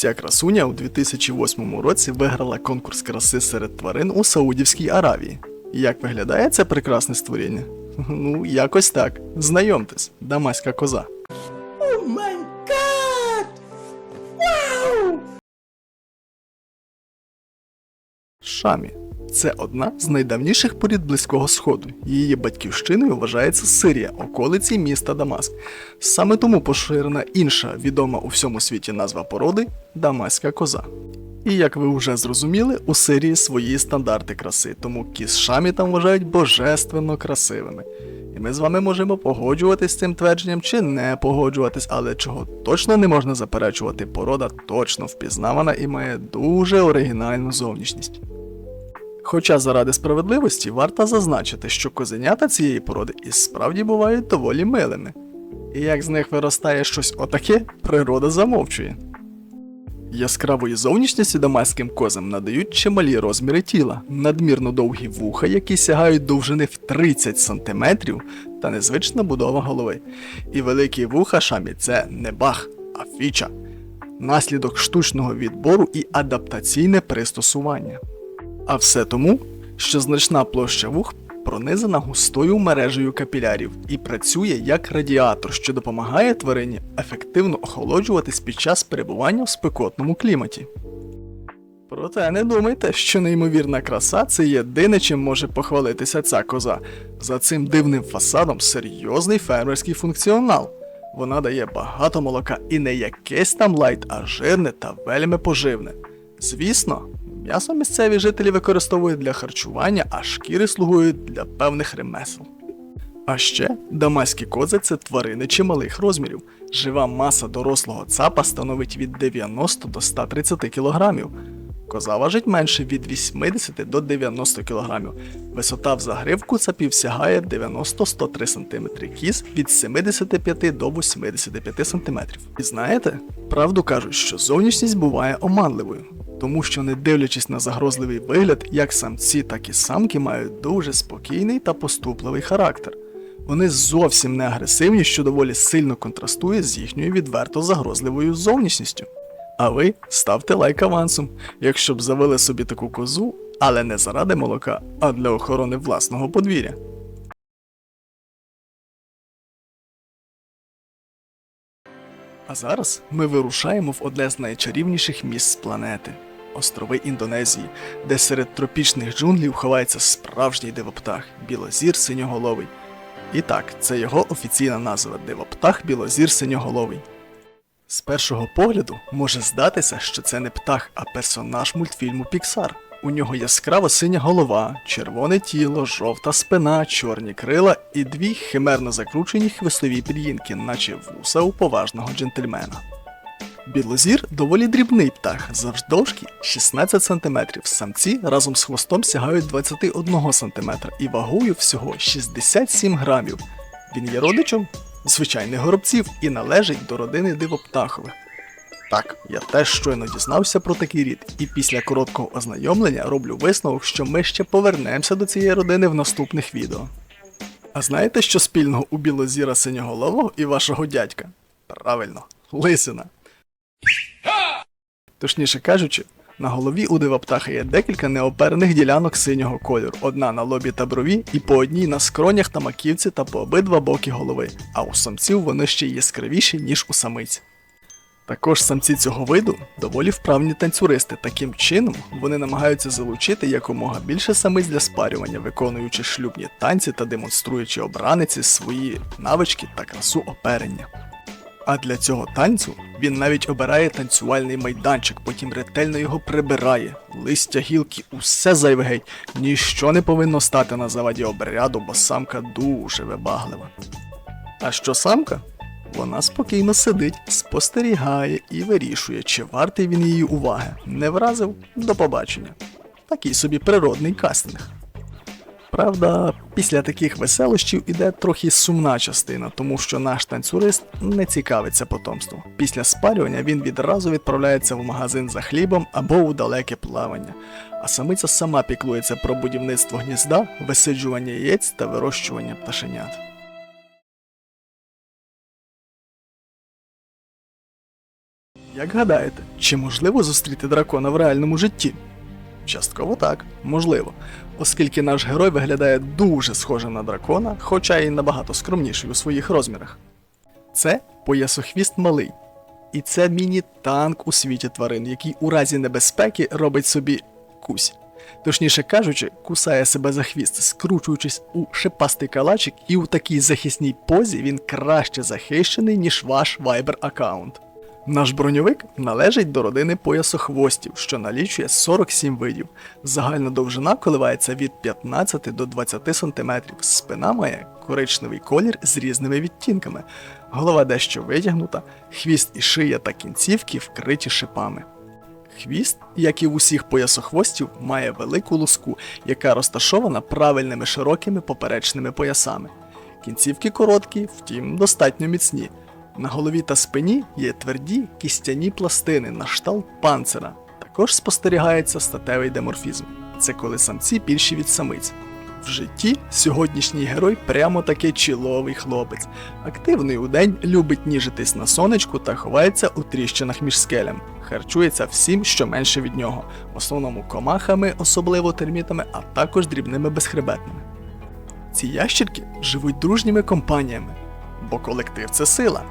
Ця красуня у 2008 році виграла конкурс краси серед тварин у Саудівській Аравії. Як виглядає це прекрасне створіння? Ну, якось так. Знайомтесь, дамаська коза. Шамі це одна з найдавніших порід Близького Сходу. Її батьківщиною вважається Сирія, околиці міста Дамаск. Саме тому поширена інша відома у всьому світі назва породи дамаська коза. І як ви вже зрозуміли, у Сирії свої стандарти краси, тому кіз шамі там вважають божественно красивими. І ми з вами можемо погоджуватись з цим твердженням чи не погоджуватись, але чого точно не можна заперечувати, порода точно впізнавана і має дуже оригінальну зовнішність. Хоча заради справедливості варто зазначити, що козенята цієї породи і справді бувають доволі милими. І як з них виростає щось отаке, природа замовчує. Яскравої зовнішності дамаським козам надають чималі розміри тіла, надмірно довгі вуха, які сягають довжини в 30 см, та незвична будова голови. І великі вуха шамі це не бах, а фіча, наслідок штучного відбору і адаптаційне пристосування. А все тому, що значна площа вух пронизана густою мережею капілярів і працює як радіатор, що допомагає тварині ефективно охолоджуватись під час перебування в спекотному кліматі. Проте не думайте, що неймовірна краса це єдине, чим може похвалитися ця коза. За цим дивним фасадом серйозний фермерський функціонал. Вона дає багато молока і не якесь там лайт, а жирне та вельми поживне. Звісно, м'ясо місцеві жителі використовують для харчування, а шкіри слугують для певних ремесел. А ще дамаські кози це тварини чималих розмірів. Жива маса дорослого цапа становить від 90 до 130 кг. Коза важить менше від 80 до 90 кг. Висота в загривку цапів сягає 90-103 см, кіз від 75 до 85 см. І знаєте, правду кажуть, що зовнішність буває оманливою, тому що, не дивлячись на загрозливий вигляд, як самці, так і самки мають дуже спокійний та поступливий характер. Вони зовсім не агресивні, що доволі сильно контрастує з їхньою відверто загрозливою зовнішністю. А ви ставте лайк авансом, якщо б завели собі таку козу, але не заради молока, а для охорони власного подвір'я. А зараз ми вирушаємо в одне з найчарівніших місць планети острови Індонезії, де серед тропічних джунглів ховається справжній дивоптах білозір синьоголовий. І так, це його офіційна назва дивоптах білозір синьоголовий. З першого погляду може здатися, що це не птах, а персонаж мультфільму Піксар. У нього яскрава синя голова, червоне тіло, жовта спина, чорні крила і дві химерно закручені хвостові пір'їнки, наче вуса у поважного джентльмена. Білозір доволі дрібний птах, завдовжки 16 см. Самці разом з хвостом сягають 21 см і вагою всього 67 грамів. Він є родичем звичайних горобців і належить до родини дивоптахових. Так, я теж щойно дізнався про такий рід, і після короткого ознайомлення роблю висновок, що ми ще повернемося до цієї родини в наступних відео. А знаєте, що спільного у білозіра синьоголового і вашого дядька? Правильно, лисина. Точніше кажучи, на голові у дивоптаха є декілька неоперених ділянок синього кольору, одна на лобі та брові, і по одній на скронях та маківці та по обидва боки голови, а у самців вони ще яскравіші, ніж у самиць. Також самці цього виду доволі вправні танцюристи. Таким чином вони намагаються залучити якомога більше самиць для спарювання, виконуючи шлюбні танці та демонструючи обраниці свої навички та красу оперення. А для цього танцю він навіть обирає танцювальний майданчик, потім ретельно його прибирає, листя гілки, усе зайве геть, ніщо не повинно стати на заваді обряду, бо самка дуже вибаглива. А що самка? Вона спокійно сидить, спостерігає і вирішує, чи вартий він її уваги. Не вразив до побачення. Такий собі природний кастинг. Правда, після таких веселощів іде трохи сумна частина, тому що наш танцюрист не цікавиться потомством. Після спалювання він відразу відправляється в магазин за хлібом або у далеке плавання, а самиця сама піклується про будівництво гнізда, висиджування яєць та вирощування пташенят. Як гадаєте, чи можливо зустріти дракона в реальному житті? Частково так, можливо, оскільки наш герой виглядає дуже схожим на дракона, хоча й набагато скромніший у своїх розмірах. Це поясохвіст малий. І це міні-танк у світі тварин, який у разі небезпеки робить собі кусь. Точніше кажучи, кусає себе за хвіст, скручуючись у шипастий калачик, і у такій захисній позі він краще захищений, ніж ваш Viber аккаунт. Наш броньовик належить до родини поясохвостів, що налічує 47 видів. Загальна довжина коливається від 15 до 20 см. Спина має коричневий колір з різними відтінками. Голова дещо витягнута, хвіст і шия та кінцівки вкриті шипами. Хвіст, як і в усіх поясохвостів, має велику луску, яка розташована правильними широкими поперечними поясами. Кінцівки короткі, втім достатньо міцні. На голові та спині є тверді кістяні пластини на шталт панцира. Також спостерігається статевий деморфізм. Це коли самці більші від самиць. В житті сьогоднішній герой прямо таки чіловий хлопець. Активний удень любить ніжитись на сонечку та ховається у тріщинах між скелями. Харчується всім, що менше від нього, в основному комахами, особливо термітами, а також дрібними безхребетними. Ці ящірки живуть дружніми компаніями, бо колектив це сила.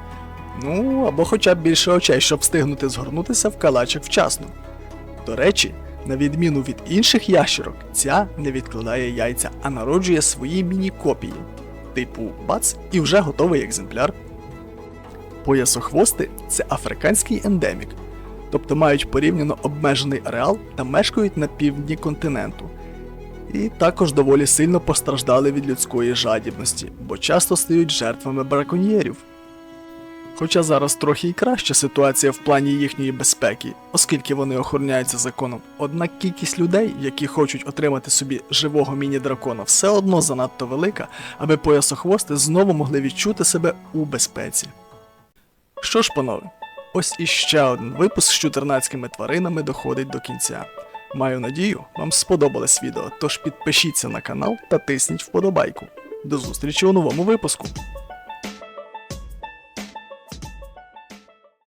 Ну або хоча б більше очей, щоб встигнути згорнутися в калачик вчасно. До речі, на відміну від інших ящерок, ця не відкладає яйця, а народжує свої міні-копії, типу бац і вже готовий екземпляр. Поясохвости це африканський ендемік, тобто мають порівняно обмежений ареал та мешкають на півдні континенту. І також доволі сильно постраждали від людської жадібності, бо часто стають жертвами браконьєрів. Хоча зараз трохи і краща ситуація в плані їхньої безпеки, оскільки вони охороняються законом. Однак кількість людей, які хочуть отримати собі живого міні-дракона, все одно занадто велика, аби поясохвости знову могли відчути себе у безпеці. Що ж, панове, ось іще один випуск з чотирнацькими тваринами доходить до кінця. Маю надію, вам сподобалось відео, тож підпишіться на канал та тисніть вподобайку. До зустрічі у новому випуску.